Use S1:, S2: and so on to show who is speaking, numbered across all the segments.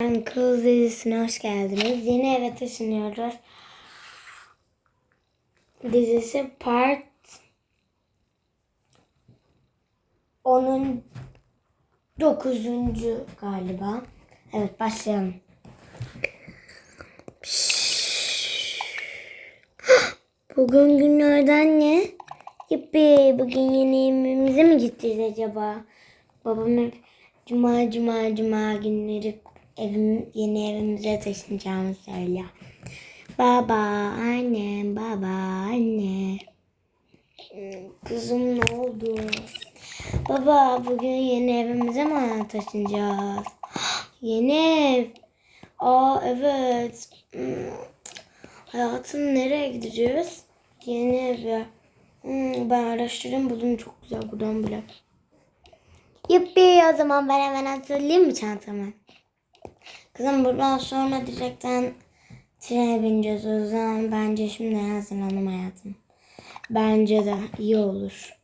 S1: Kız dizisine hoş geldiniz. Yeni eve taşınıyoruz. Dizisi part 10'un 9. galiba. Evet başlayalım. Bugün günlerden ne? Yippi bugün yeni evimize mi gideceğiz acaba? Babam hep cuma cuma cuma günleri evim, yeni evimize taşınacağımı söylüyor. Baba, annem, baba, anne. Kızım ne oldu? Baba bugün yeni evimize mi taşınacağız? Yeni ev. Aa evet. Hmm. Hayatım nereye gideceğiz? Yeni eve. Hmm, ben araştırayım buldum çok güzel buradan bile. Yuppi o zaman ben hemen hazırlayayım mı çantamı? Kızım buradan sonra direkten trene bineceğiz o zaman bence şimdi hazırlanım hayatım. Bence de iyi olur.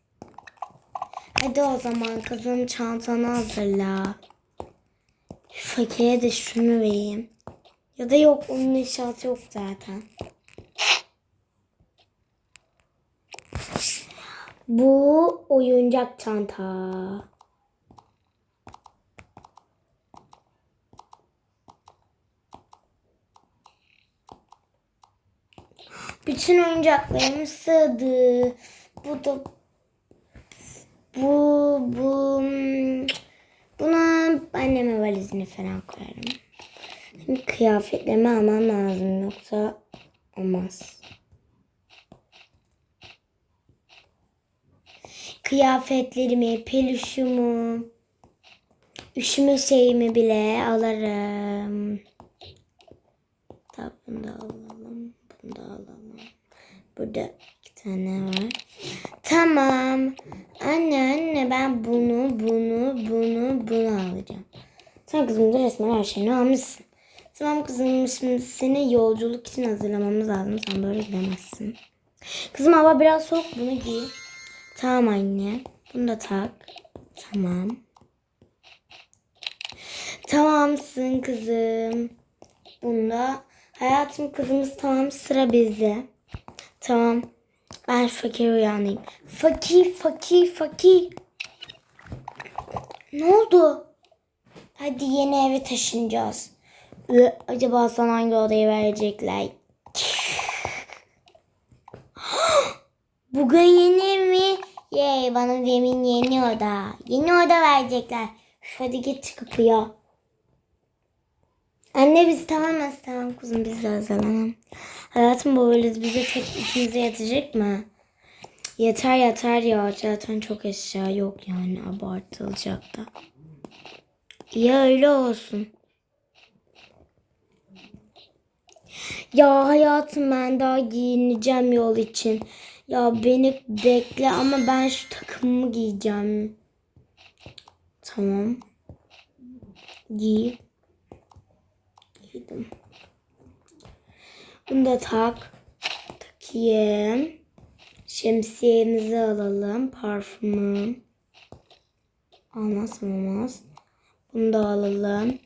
S1: Hadi o zaman kızım çantanı hazırla. Fakire de şunu vereyim. Ya da yok onun inşaatı yok zaten. Bu oyuncak çanta. Bütün oyuncaklarım sığdı. Bu da bu bu buna anneme valizini falan koyarım. Şimdi kıyafetlerimi almam lazım yoksa olmaz. Kıyafetlerimi, peluşumu, üşüme şeyimi bile alırım. Tamam bunu da alalım. Burada iki tane var. Tamam. Anne anne ben bunu bunu bunu bunu alacağım. Sen kızım da resmen her şeyini almışsın. Tamam kızım şimdi seni yolculuk için hazırlamamız lazım. Sen böyle gidemezsin. Kızım hava biraz soğuk bunu giy. Tamam anne. Bunu da tak. Tamam. Tamamsın kızım. Bunda hayatım kızımız tamam sıra bizde. Tamam. Ben fakir uyanayım. Fakir, fakir, fakir. Ne oldu? Hadi yeni eve taşınacağız. Ö, Acaba sana hangi odayı verecekler? Bugün yeni mi? Yey bana demin yeni oda. Yeni oda verecekler. Hadi git kapıya. Anne biz tamamız tamam kuzum biz de hazırlanalım. Hayatım bu valiz bize tek ikimize yetecek mi? Yeter yeter ya zaten çok eşya yok yani abartılacak da. Ya öyle olsun. Ya hayatım ben daha giyineceğim yol için. Ya beni bekle ama ben şu takımımı giyeceğim. Tamam. Giy. Giydim. Bunu da tak. Takayım. Şemsiyemizi alalım. Parfümü. Almaz olmaz. Bunu da alalım.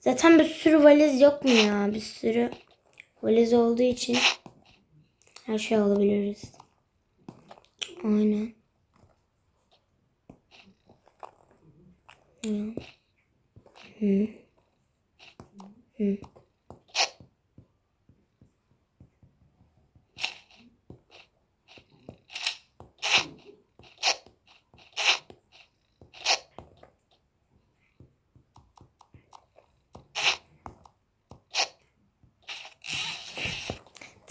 S1: Zaten bir sürü valiz yok mu ya? Bir sürü valiz olduğu için her şey alabiliriz. Aynen. Hı. Hı. Hı.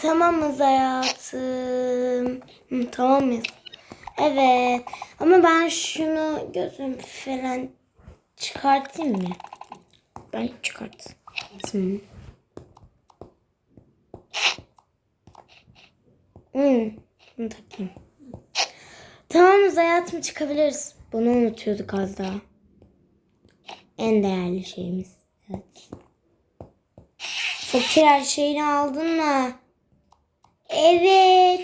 S1: Tamamız hayatım. Hı, tamam mıyız? Evet. Ama ben şunu gözüm falan çıkartayım mı? Ben çıkart. Hmm. Hmm. Bunu takayım. Tamamız hayatım çıkabiliriz. Bunu unutuyorduk az daha. En değerli şeyimiz. Evet. Fakir her şeyini aldın mı? Evet.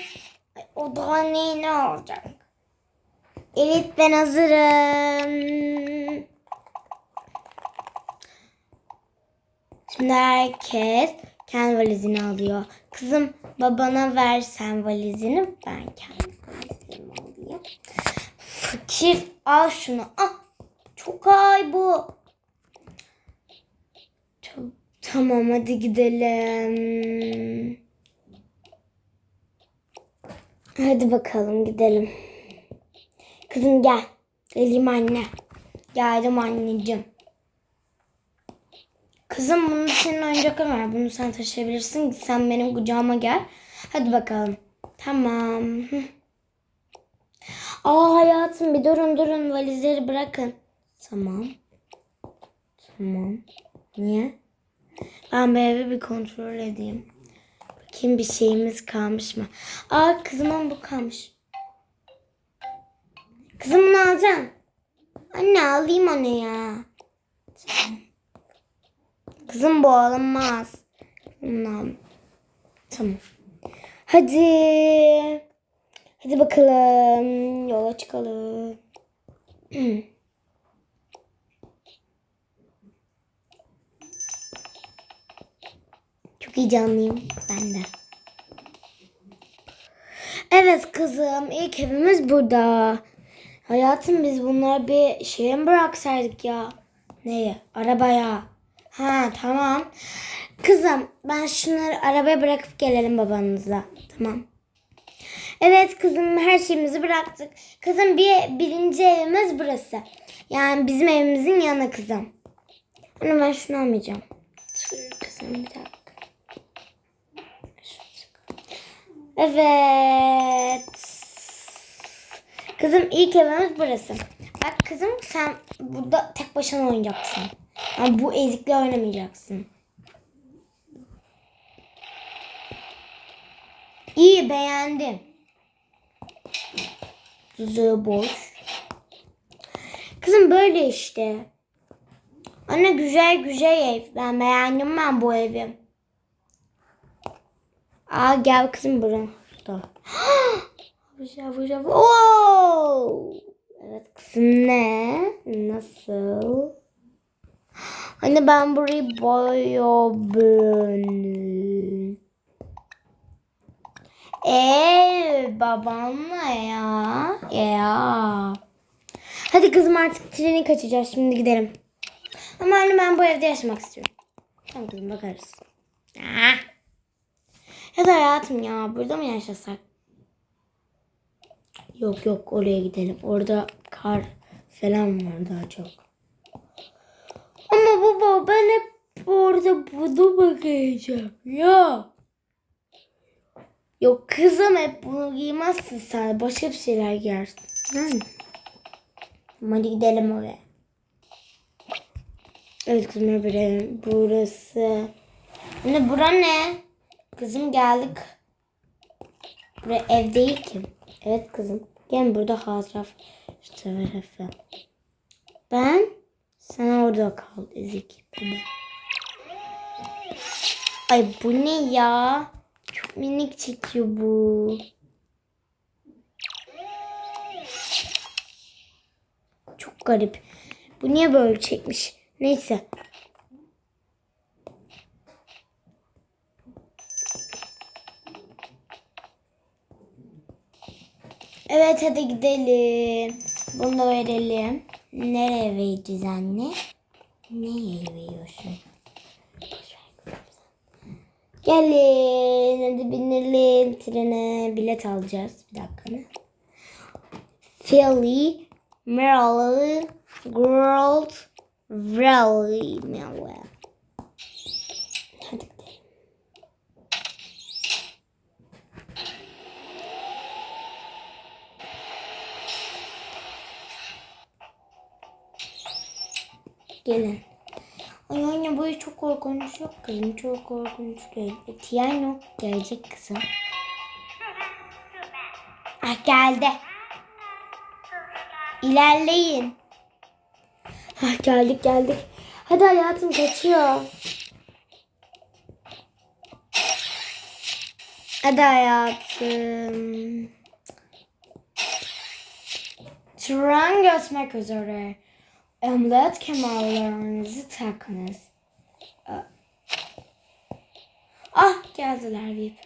S1: O daha neyini alacak? Evet ben hazırım. Şimdi herkes kendi valizini alıyor. Kızım babana ver sen valizini. Ben kendi valizimi alayım. Fakir al şunu. Ah, çok ay bu. Çok, tamam hadi gidelim. Hadi bakalım gidelim. Kızım gel. Geleyim anne. Geldim anneciğim. Kızım bunu senin oyuncakın var. Bunu sen taşıyabilirsin. Sen benim kucağıma gel. Hadi bakalım. Tamam. Aa hayatım bir durun durun valizleri bırakın. Tamam. Tamam. Niye? Ben bir evi bir kontrol edeyim. Bakayım bir şeyimiz kalmış mı? Aa kızımın bu kalmış. Kızım bunu alacağım. Anne alayım onu ya. Kızım bu alınmaz. Tamam. Tamam. Hadi. Hadi bakalım. Yola çıkalım. Çok heyecanlıyım. Ben de. Evet kızım. ilk evimiz burada. Hayatım biz bunları bir şeye mi bıraksaydık ya? Neye? Arabaya. Ha tamam. Kızım ben şunları arabaya bırakıp gelelim babanızla. Tamam. Evet kızım her şeyimizi bıraktık. Kızım bir birinci evimiz burası. Yani bizim evimizin yanı kızım. Ama ben şunu almayacağım. Kızım bir dakika. Evet. Kızım ilk evimiz burası. Bak kızım sen burada tek başına oynayacaksın. Ama bu ezikle oynamayacaksın. İyi beğendim. Tuzu boş. Kızım böyle işte. Anne güzel güzel ev. Ben beğendim ben bu evi. Aa gel kızım buraya. Burada. Vıca vıca. Oo! Evet kızım ne? Nasıl? Anne ben burayı boyadım. Eee babamla ya. Ya. Hadi kızım artık treni kaçacağız. Şimdi gidelim. Ama anne ben bu evde yaşamak istiyorum. Tamam kızım bakarız. Ah. Ya hayatım ya burada mı yaşasak? Yok yok oraya gidelim. Orada kar falan var daha çok. Ama baba ben hep orada bunu bakacağım ya. Yok kızım hep bunu giymezsin sen. Başka bir şeyler giyersin. Yani. Hadi gidelim oraya. Evet kızım burası. burası. Anne bura ne? Kızım geldik. Buraya ev değil ki. Evet kızım. Gel burada hazraf. Şu tarafa. Ben sen orada kal ezik. Ay bu ne ya? Çok minik çekiyor bu. Çok garip. Bu niye böyle çekmiş? Neyse. Evet hadi gidelim. Bunu da verelim. Nereye vereceğiz anne? Neye veriyorsun? Gelin hadi binelim trene. Bilet alacağız. Bir dakika? Philly, Maryland, World Rally. Maryland. Gelin. Ay anne bu çok korkunç yok kızım. Çok korkunç değil. E, Tiyano gelecek kızım. Ah geldi. İlerleyin. Ah geldik geldik. Hadi hayatım kaçıyor. Hadi hayatım. Tren götürmek üzere. Emniyet kemerlerinizi takınız. Ah geldiler VIP.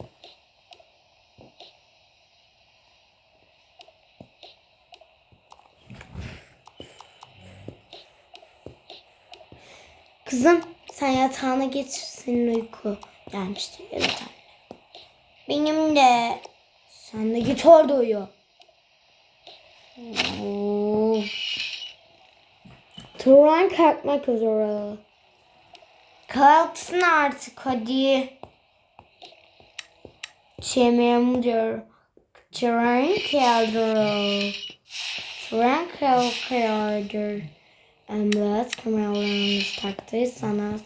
S1: Kızım sen yatağına geç senin uyku gelmiştir. Evet anne. Benim de. Sen de git orada uyu. Oo. Turan kalkmak üzere. Kalksın artık hadi. Çememdir. Turan kaldır. Turan kalkıyordur. Evet kameralarımız taktıysanız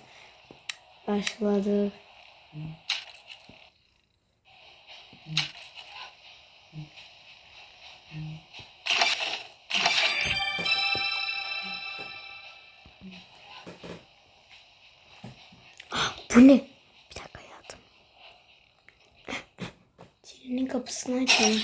S1: başladık. Ne? Bir dakika hayatım. Çilenin kapısını açalım.